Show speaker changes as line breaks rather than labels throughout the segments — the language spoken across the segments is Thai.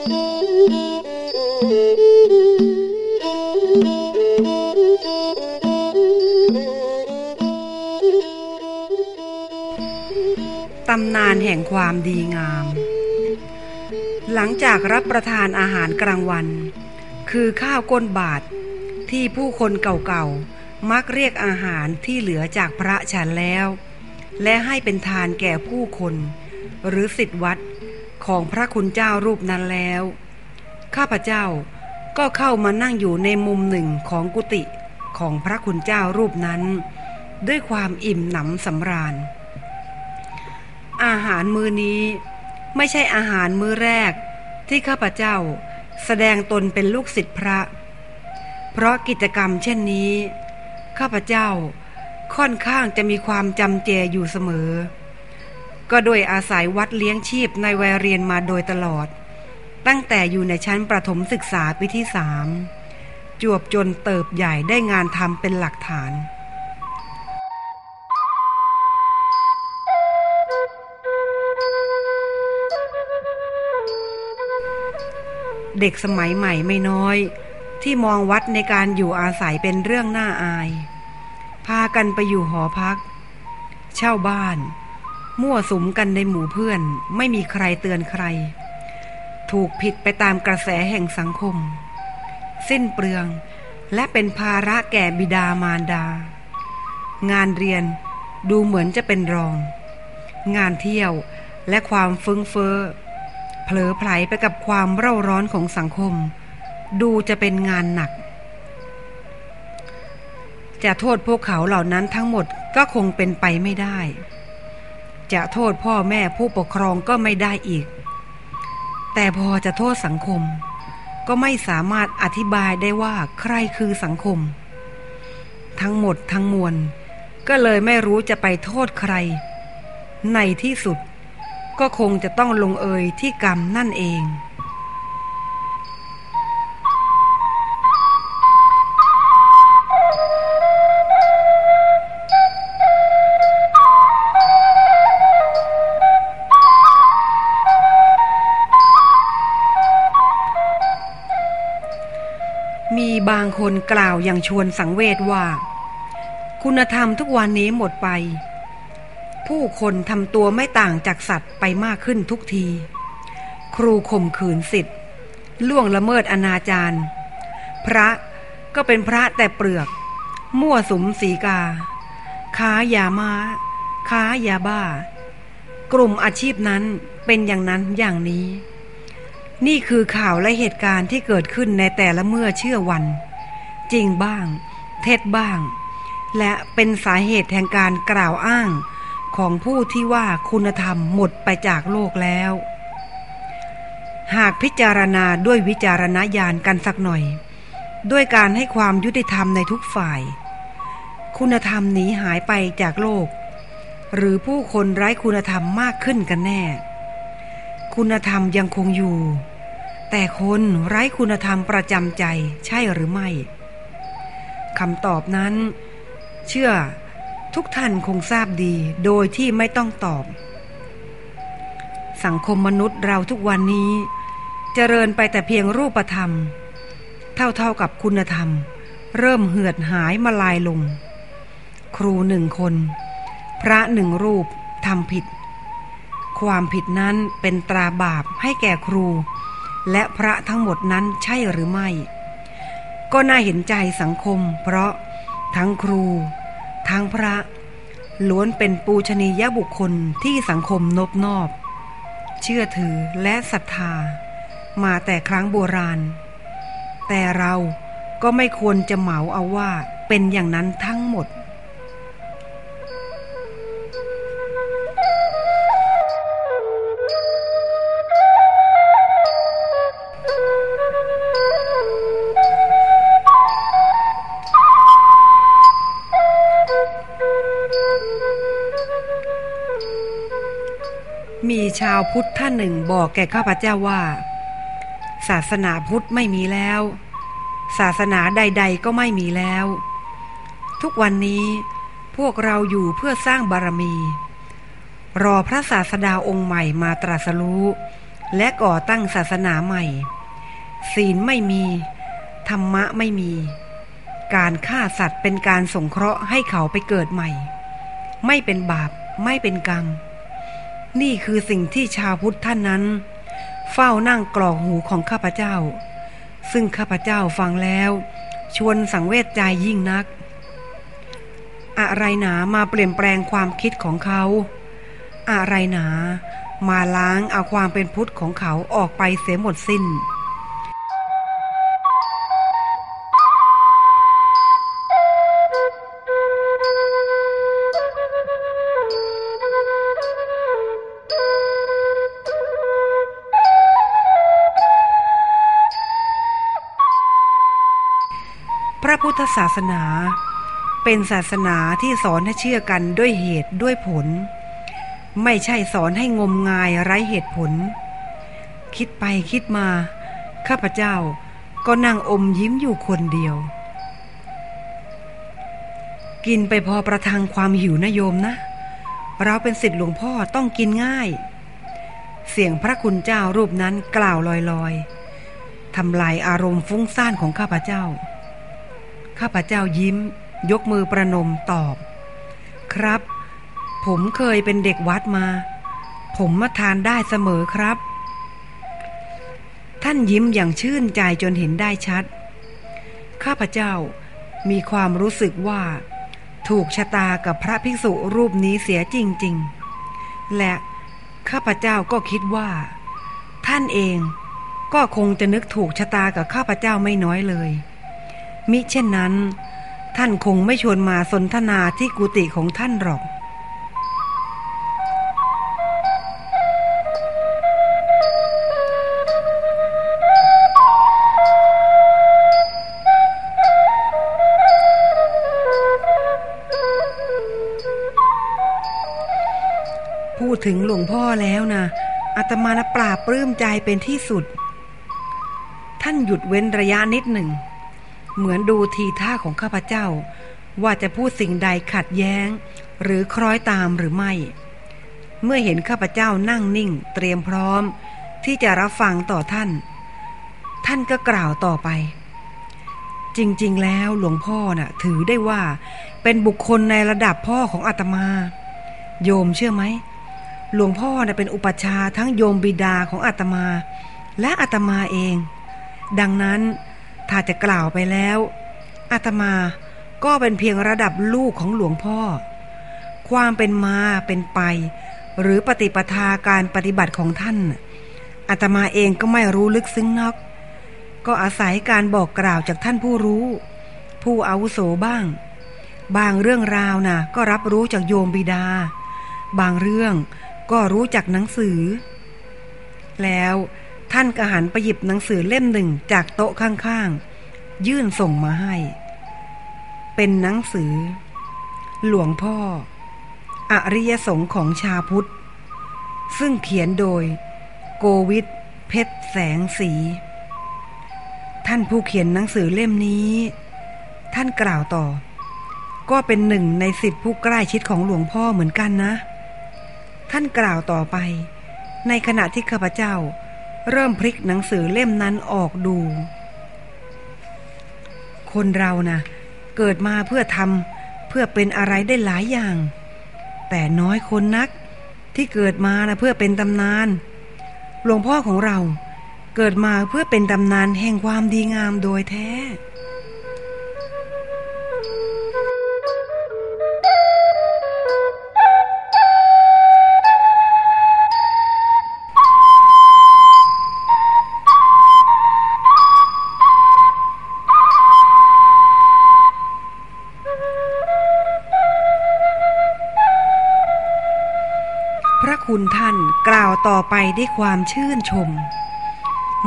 ตำนานแห่งความดีงาม หลังจากรับประทานอาหารกลางวัน คือข้าวก้นบาท ที่ผู้คนเก่าๆ มักเรียกอาหารที่เหลือจากพระฉันแล้ว และให้เป็นทานแก่ผู้คน หรือสิทธิวัด ของพระคุณเจ้ารูปนั้นแล้ว ข้าพเจ้าก็เข้ามานั่งอยู่ในมุมหนึ่งของกุฏิของพระคุณเจ้ารูปนั้น ด้วยความอิ่มหนำสำราญ อาหารมื้อนี้ไม่ใช่อาหารมื้อแรกที่ข้าพเจ้าแสดงตนเป็นลูกศิษย์พระ เพราะกิจกรรมเช่นนี้ ข้าพเจ้าค่อนข้างจะมีความจำเจอยู่เสมอ ก็โดยอาศัยวัดเลี้ยงชีพในวัยเรียนมาโดยตลอด ตั้งแต่อยู่ในชั้นประถมศึกษาปีที่สามจวบจนเติบใหญ่ได้งานทำเป็นหลักฐานเด็กสมัยใหม่ไม่น้อย ที่มองวัดในการอยู่อาศัยเป็นเรื่องน่าอาย พากันไปอยู่หอพัก เช่าบ้าน มั่วสุมกันในหมู่เพื่อน ไม่มีใครเตือนใคร ถูกผิดไปตามกระแสแห่งสังคม สิ้นเปลืองและเป็นภาระแก่บิดามารดา งานเรียนดูเหมือนจะเป็นรอง งานเที่ยวและความฟึ้งเฟ้อเผลอไผลไปกับความเร่าร้อนของสังคม ดูจะเป็นงานหนัก จะโทษพวกเขาเหล่านั้นทั้งหมดก็คงเป็นไปไม่ได้ จะโทษพ่อแม่ผู้ปกครองก็ไม่ได้อีก แต่พอจะโทษสังคม ก็ไม่สามารถอธิบายได้ว่าใครคือสังคม ทั้งหมดทั้งมวล ก็เลยไม่รู้จะไปโทษใคร ในที่สุด ก็คงจะต้องลงเอยที่กรรมนั่นเอง มีบางคนกล่าวอย่างชวนสังเวชว่า คุณธรรมทุกวันนี้หมดไป ผู้คนทำตัวไม่ต่างจากสัตว์ไปมากขึ้นทุกที ครูข่มขืนสิทธิ์ล่วงละเมิดอนาจารพระก็เป็นพระแต่เปลือก มั่วสุมสีกา ค้ายามาค้ายาบ้า กลุ่มอาชีพนั้นเป็นอย่างนั้นอย่างนี้ นี่คือข่าวและเหตุการณ์ที่เกิดขึ้นในแต่ละเมื่อเชื่อวัน จริงบ้าง เท็จบ้าง และเป็นสาเหตุแห่งการกล่าวอ้างของผู้ที่ว่าคุณธรรมหมดไปจากโลกแล้ว หากพิจารณาด้วยวิจารณญาณกันสักหน่อย ด้วยการให้ความยุติธรรมในทุกฝ่าย คุณธรรมหนีหายไปจากโลก หรือผู้คนไร้คุณธรรมมากขึ้นกันแน่ คุณธรรมยังคงอยู่ แต่คนไร้คุณธรรมประจำใจใช่หรือไม่คำตอบนั้น เชื่อทุกท่านคงทราบดีโดยที่ไม่ต้องตอบ สังคมมนุษย์เราทุกวันนี้ เจริญไปแต่เพียงรูปธรรม เท่าๆกับคุณธรรม เริ่มเหือดหายมาลายลง ครูหนึ่งคน พระหนึ่งรูปทำผิด ความผิดนั้นเป็นตราบาปให้แก่ครู และพระทั้งหมดนั้นใช่หรือไม่ ก็น่าเห็นใจสังคม เพราะทั้งครูทางพระ ล้วนเป็นปูชนียบุคคลที่สังคมนบนอบ เชื่อถือและศรัทธา มาแต่ครั้งโบราณ แต่เราก็ไม่ควรจะเหมาเอาว่าเป็นอย่างนั้นทั้งหมดาวพุทธท่านหนึ่งบอกแก่ข้าพเจ้าว่า ศาสนาพุทธไม่มีแล้ว ศาสนาใด ๆ ก็ไม่มีแล้ว ทุกวันนี้พวกเราอยู่เพื่อสร้างบารมี รอพระศาสดาองค์ใหม่มาตรัสรู้และก่อตั้งศาสนาใหม่ ศีลไม่มี ธรรมะไม่มี การฆ่าสัตว์เป็นการสงเคราะห์ให้เขาไปเกิดใหม่ ไม่เป็นบาปไม่เป็นกรรม นี่คือสิ่งที่ชาวพุทธท่านนั้น เฝ้านั่งกรอกหูของข้าพเจ้า ซึ่งข้าพเจ้าฟังแล้ว ชวนสังเวชใจยิ่งนัก อะไรหนามาเปลี่ยนแปลงความคิดของเขา อะไรหนามาล้างเอาความเป็นพุทธของเขาออกไปเสียหมดสิ้น ระพุทธศาสนา เป็นศาสนาที่สอนให้เชื่อกันด้วยเหตุด้วยผล ไม่ใช่สอนให้งมงายไร้เหตุผล คิดไปคิดมา ข้าพเจ้าก็นั่งอมยิ้มอยู่คนเดียว กินไปพอประทังความหิวนะโยมนะ เราเป็นสิทธิ์หลวงพ่อต้องกินง่าย เสียงพระคุณเจ้ารูปนั้นกล่าวลอยๆทำลายอารมณ์ฟุ้งซ่านของข้าพเจ้า ข้าพเจ้ายิ้ม ยกมือประนมตอบ ครับ ผมเคยเป็นเด็กวัดมา ผมมาทานได้เสมอครับ ท่านยิ้มอย่างชื่นใจจนเห็นได้ชัด ข้าพเจ้ามีความรู้สึกว่า ถูกชะตากับพระภิกษุรูปนี้เสียจริง ๆ และข้าพเจ้าก็คิดว่า ท่านเองก็คงจะนึกถูกชะตากับข้าพเจ้าไม่น้อยเลย มิเช่นนั้น ท่านคงไม่ชวนมาสนทนาที่กุฏิของท่านหรอก พูดถึงหลวงพ่อแล้วนะอาตมานะปราบปลื้มใจเป็นที่สุด ท่านหยุดเว้นระยะนิดหนึ่ง เหมือนดูทีท่าของข้าพเจ้า ว่าจะพูดสิ่งใดขัดแย้ง หรือคล้อยตามหรือไม่ เมื่อเห็นข้าพเจ้านั่งนิ่ง เตรียมพร้อม ที่จะรับฟังต่อท่าน ท่านก็กล่าวต่อไป จริง ๆ แล้วหลวงพ่อน่ะ ถือได้ว่า เป็นบุคคลในระดับพ่อของอาตมา โยมเชื่อไหมหลวงพ่อน่ะเป็นอุปชาทั้งโยมบิดาของอาตมา และอาตมาเอง ดังนั้น ถ้าจะกล่าวไปแล้วอาตมาก็เป็นเพียงระดับลูกของหลวงพ่อ ความเป็นมาเป็นไป หรือปฏิปทาการปฏิบัติของท่านอาตมาเองก็ไม่รู้ลึกซึ้งนัก ก็อาศัยการบอกกล่าวจากท่านผู้รู้ ผู้อาวุโสบ้าง บางเรื่องราวนะ่ะก็รับรู้จากโยมบิดา บางเรื่องก็รู้จากหนังสือ แล้ว ท่านก็หันไปหยิบหนังสือเล่มหนึ่งจากโต๊ะข้างๆ ยื่นส่งมาให้ เป็นหนังสือ หลวงพ่อ อริยสงฆ์ของชาพุทธ ซึ่งเขียนโดย โกวิทเพชรแสงสี ท่านผู้เขียนหนังสือเล่มนี้ ท่านกล่าวต่อ ก็เป็นหนึ่งในสิบผู้ใกล้ชิดของหลวงพ่อเหมือนกันนะ ท่านกล่าวต่อไป ในขณะที่ข้าพเจ้า เริ่มพลิกหนังสือเล่มนั้นออกดู คนเรานะ่ะ เกิดมาเพื่อทำเพื่อเป็นอะไรได้หลายอย่าง แต่น้อยคนนักที่เกิดมานะเพื่อเป็นตำนาน หลวงพ่อของเราเกิดมาเพื่อเป็นตำนานแห่งความดีงามโดยแท้ กล่าวต่อไปด้วยความชื่นชม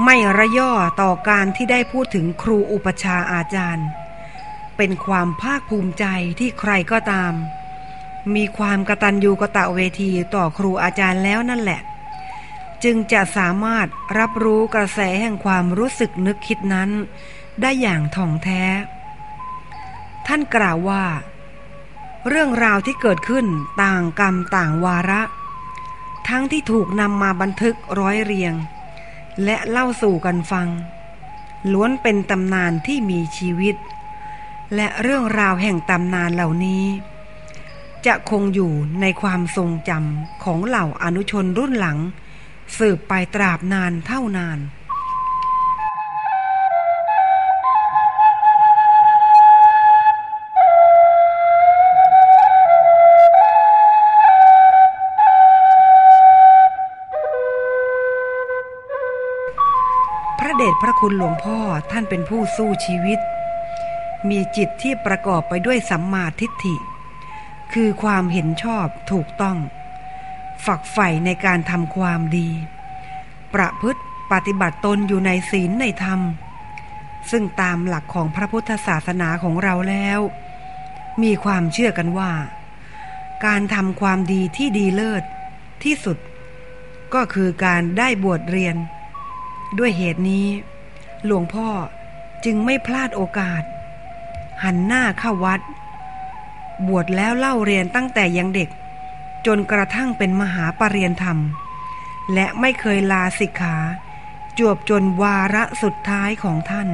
ไม่ระย่อต่อการที่ได้พูดถึงครูอุปชาอาจารย์ เป็นความภาคภูมิใจที่ใครก็ตาม มีความกระตัญญูกะตะเวทีต่อครูอาจารย์แล้วนั่นแหละ จึงจะสามารถรับรู้กระแสแห่งความรู้สึกนึกคิดนั้น ได้อย่างท่องแท้ ท่านกล่าวว่า เรื่องราวที่เกิดขึ้นต่างกรรมต่างวาระ ทั้งที่ถูกนำมาบันทึกร้อยเรียง และเล่าสู่กันฟัง ล้วนเป็นตำนานที่มีชีวิต และเรื่องราวแห่งตำนานเหล่านี้ จะคงอยู่ในความทรงจำของเหล่าอนุชนรุ่นหลัง สืบไปตราบนานเท่านานาน พระคุณหลวงพ่อท่านเป็นผู้สู้ชีวิต มีจิตที่ประกอบไปด้วยสัมมาทิฏฐิ คือความเห็นชอบถูกต้อง ฝักใฝ่ในการทำความดี ประพฤติปฏิบัติตนอยู่ในศีลในธรรม ซึ่งตามหลักของพระพุทธศาสนาของเราแล้ว มีความเชื่อกันว่า การทำความดีที่ดีเลิศที่สุด ก็คือการได้บวชเรียนด้วยเหตุนี้ หลวงพ่อจึงไม่พลาดโอกาส หันหน้าเข้าวัด บวชแล้วเล่าเรียนตั้งแต่ยังเด็ก จนกระทั่งเป็นมหาปรริญญาธรรม และไม่เคยลาสิกขา จวบจนวาระสุดท้ายของท่าน